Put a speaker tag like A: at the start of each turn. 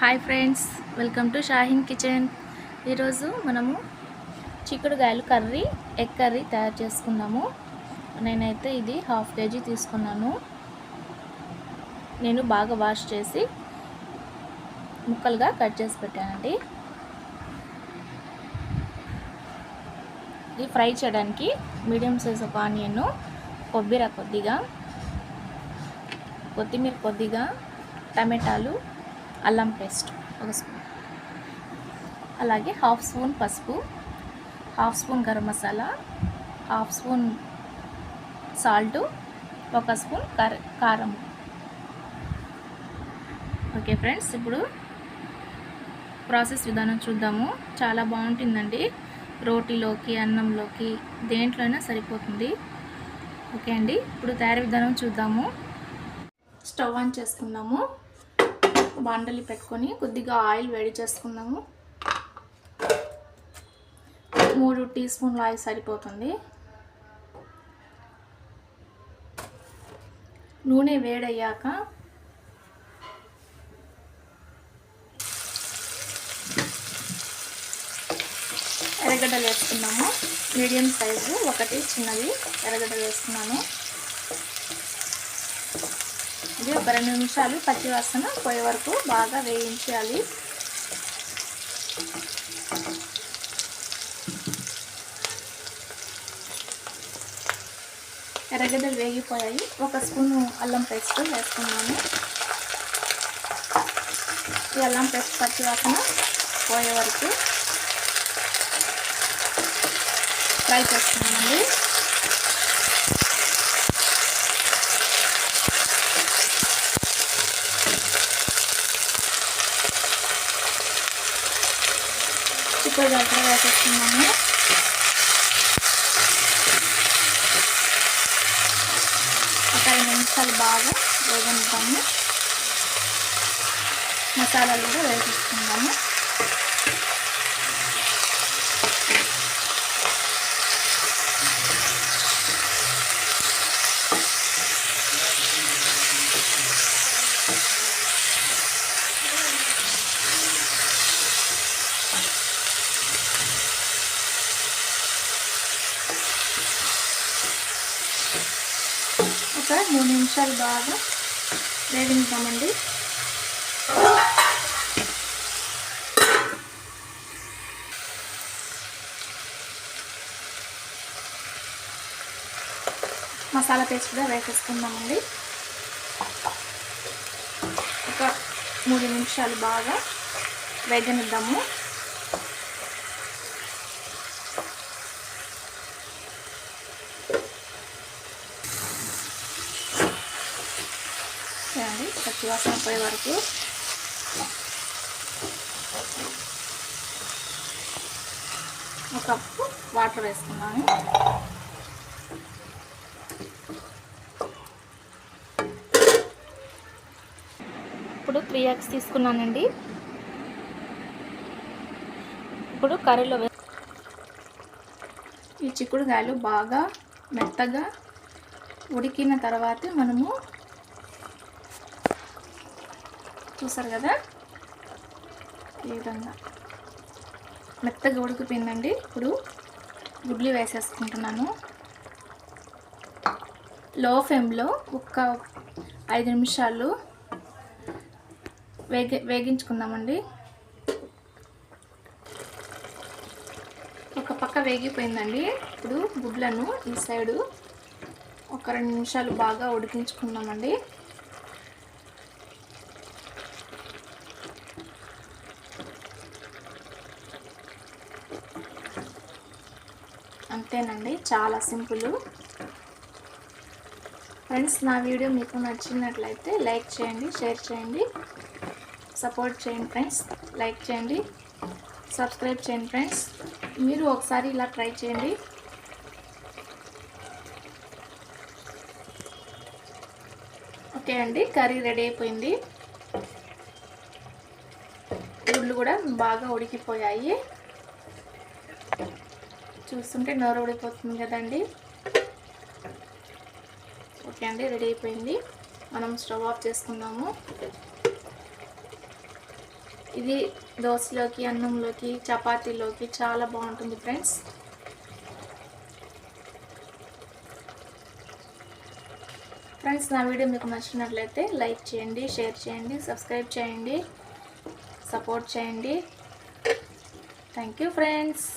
A: Hi friends welcome to Shaheen kitchen. ఈరోజు మనము చిక్కుడుగాయలు curry egg curry తయారు చేసుకున్నాము నేనైతే ఇది హాఫ్ కేజీ తీసుకున్నాను. నేను బాగా వాష్ చేసి ముక్కలుగా కట్ చేసి పెట్టానండి. ఇది ఫ్రై చేయడానికి మీడియం సైజ్ ఒక ఆనియన్ కొబ్బరి కొద్దిగా కొత్తిమీర కొద్దిగా టమాటాలు అల్లం పేస్ట్ ఒక స్పూన్ అలాగే హాఫ్ స్పూన్ పసుపు half spoon garam masala half spoon salt ఒక స్పూన్ కార కారం. ఓకే ఫ్రెండ్స్ ఇప్పుడు ప్రాసెస్ విధానం చూద్దాము. చాలా బాగుంటుందండి. రోటీలోకి అన్నంలోకి దేంట్లోనే సరిపోతుంది. ఓకే అండి ఇప్పుడు తయారీ విధానం చూద్దాము. స్టవ్ ఆన్ చేసుకుందాము బాండలి పెట్టుకొని కొద్దిగా ఆయిల్ వేడి చేసుకుందాము. మూడు టీ స్పూన్ల ఆయిల్ సరిపోతుంది. నూనె వేడయ్యాక ఎర్రగడ్డలు వేసుకున్నాము మీడియం సైజు ఒకటి చిన్నది ఎర్రగడ్డలు వేసుకున్నాను. ఇది ఒక రెండు నిమిషాలు పచ్చివాసన పోయే వరకు బాగా వేయించాలి. ఎర్రగడ్డలు వేగిపోయాయి. ఒక స్పూన్ అల్లం పేస్ట్ వేసుకున్నాను. ఈ అల్లం పేస్ట్ పచ్చివాసన పోయే వరకు ఫ్రై చేస్తున్నామండి చిక్కుడు దగ్గర వేసేస్తున్నాము ఒక రెండు నిమిషాలు బాగా వేగనిద్దాము. మసాలాలు కూడా వేసేసుకుందాము ఒక మూడు నిమిషాలు బాగా వేగించామండి మసాలా పేస్ట్ కూడా వేసేసుకుందామండి. ఒక మూడు నిమిషాలు బాగా వేగనిద్దాము. వేసుకోవాలి ఒక సువాసన పోయే వరకు. ఒక కప్పు వాటర్ వేసుకున్నాను. ఇప్పుడు త్రీ ఎగ్స్ తీసుకున్నానండి. ఇప్పుడు కర్రీలో వే ఈ చిక్కుడుకాయలు బాగా మెత్తగా ఉడికిన తర్వాత మనము చూసారు కదా? ఈ విధంగా. మెత్తగా ఉడికిపోయిందండి. ఇప్పుడు గుడ్లు వేసేసుకుంటున్నాను. లో ఫ్లేమ్లో ఒక ఐదు నిమిషాలు వేగి వేగించుకుందామండి. ఒక పక్క వేగిపోయిందండి. ఇప్పుడు గుడ్లను ఈ సైడు ఒక రెండు నిమిషాలు బాగా ఉడికించుకుందామండి. అంతేనండి చాలా సింపుల్. ఫ్రెండ్స్ నా వీడియో మీకు నచ్చినట్లయితే లైక్ చేయండి షేర్ చేయండి సపోర్ట్ చేయండి ఫ్రెండ్స్ లైక్ చేయండి సబ్స్క్రైబ్ చేయండి ఫ్రెండ్స్ మీరు ఒకసారి ఇలా ట్రై చేయండి. ఓకే అండి కర్రీ రెడీ అయిపోయింది. గుడ్లు కూడా బాగా ఉడికిపోయాయి. చూస్తుంటే నోరు ఊడిపోతుంది కదండి. ఓకే అండి రెడీ అయిపోయింది. మనం స్టవ్ ఆఫ్ చేసుకున్నాము ఇది దోశలోకి అన్నంలోకి చపాతీలోకి చాలా బాగుంటుంది ఫ్రెండ్స్. ఫ్రెండ్స్ నా వీడియో మీకు నచ్చినట్లయితే లైక్ చేయండి షేర్ చేయండి సబ్స్క్రైబ్ చేయండి సపోర్ట్ చేయండి. Thank you friends.